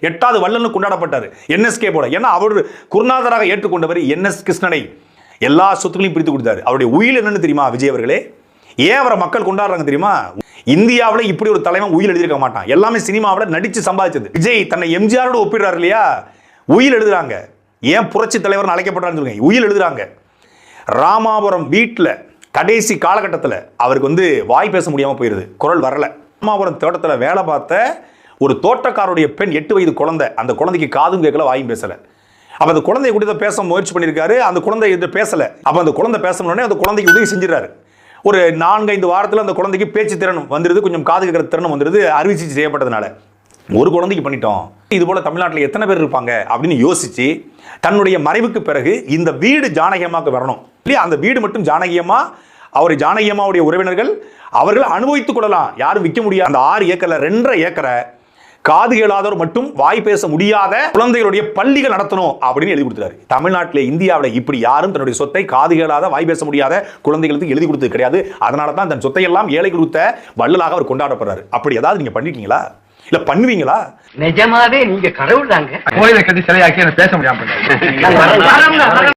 எட்டாவது வல்லன்னு கொண்டாடப்பட்டார். என்எஸ்கே போல. ஏன்னா அவர் குருநாதராக ஏற்றுக்கொண்டவர் என்எஸ் கிருஷ்ணனை. எல்லா சொத்துக்களையும் பிரித்து கொடுத்தாரு. அவருடைய உயில் என்னன்னு தெரியுமா விஜய் அவர்களே? ஏன் அவரை மக்கள் கொண்டாடுறாங்க தெரியுமா? இந்தியாவில் இப்படி ஒரு தலைவன் உயில் எழுதியிருக்க மாட்டான். எல்லாமே சினிமாவில் நடிச்சு சம்பாதிச்சது. விஜய் தன்னை எம்ஜிஆரோட ஒப்பிடுறாரு இல்லையா? உயிர் எழுதுறாங்க. ஏன் புரட்சி தலைவர்னு அழைக்கப்பட்டாருன்னு சொல்லுங்க. உயிர் எழுதுறாங்க. ராமாபுரம் வீட்டில் கடைசி காலகட்டத்தில் அவருக்கு வந்து வாய் பேச முடியாமல் போயிடுது குரல் வரல. ராமாபுரம் தோட்டத்தில் வேலை பார்த்த ஒரு தோட்டக்காரருடைய பெண் எட்டு வயது குழந்தை. அந்த குழந்தைக்கு காதும் கேட்கல வாயும் பேசலை. அப்போ அந்த குழந்தைய கூட பேச முயற்சி பண்ணியிருக்காரு. அந்த குழந்தை இது பேசலை. அப்போ அந்த குழந்தை பேசணுன்னே அந்த குழந்தைக்கு உதவி செஞ்சிடறாரு. ஒரு நான்கைந்து வாரத்தில் அந்த குழந்தைக்கு பேச்சு திறன் வந்துடுது கொஞ்சம் காது கேட்குற திறன் வந்துடுது அறுவை சிகிச்சை செய்யப்பட்டதுனால. ஒரு குழந்தைக்கு பண்ணிட்டோம். இது போல தமிழ்நாட்டில் எத்தனை பேர் இருப்பாங்க? அப்படின்னு யோசிச்சு தன்னுடைய மறைவுக்கு பிறகு இந்த வீடு ஜானகியமாக்கு வரணும். இல்லையா? அந்த வீடு மட்டும் ஜானகியமா அவர் ஜானகியம்மாவுடைய உறவினர்கள் அவர்கள் அனுபவித்துக் கொள்ளலாம். யாரும் விற்க முடியாது. அந்த ஆறு ஏக்கரில் ரெண்டரை ஏக்கரை காது கேளாதவர் மட்டும் வாய் பேச முடியாத குழந்தைகளுடைய பள்ளிகள் நடத்தணும் அப்படின்னு எழுதி கொடுத்தாரு தமிழ்நாட்டில் இந்தியாவில் இப்படி யாரும் தன்னுடைய சொத்தை காது கேளாத வாய் பேச முடியாத குழந்தைகளுக்கு எழுதி கொடுத்தது கிடையாது. அதனால தான் தன் சொத்தை எல்லாம் ஏழை கொடுத்த வள்ளலாக அவர் கொண்டாடப்படுறாரு. அப்படி ஏதாவது நீங்க பண்ணிருக்கீங்களா? இல்ல பண்ணுவீங்களா? நிஜமாவே நீங்க கடவுள் தாங்க கோயிலை கட்டி சிலையாக்கி பேச முடியாம.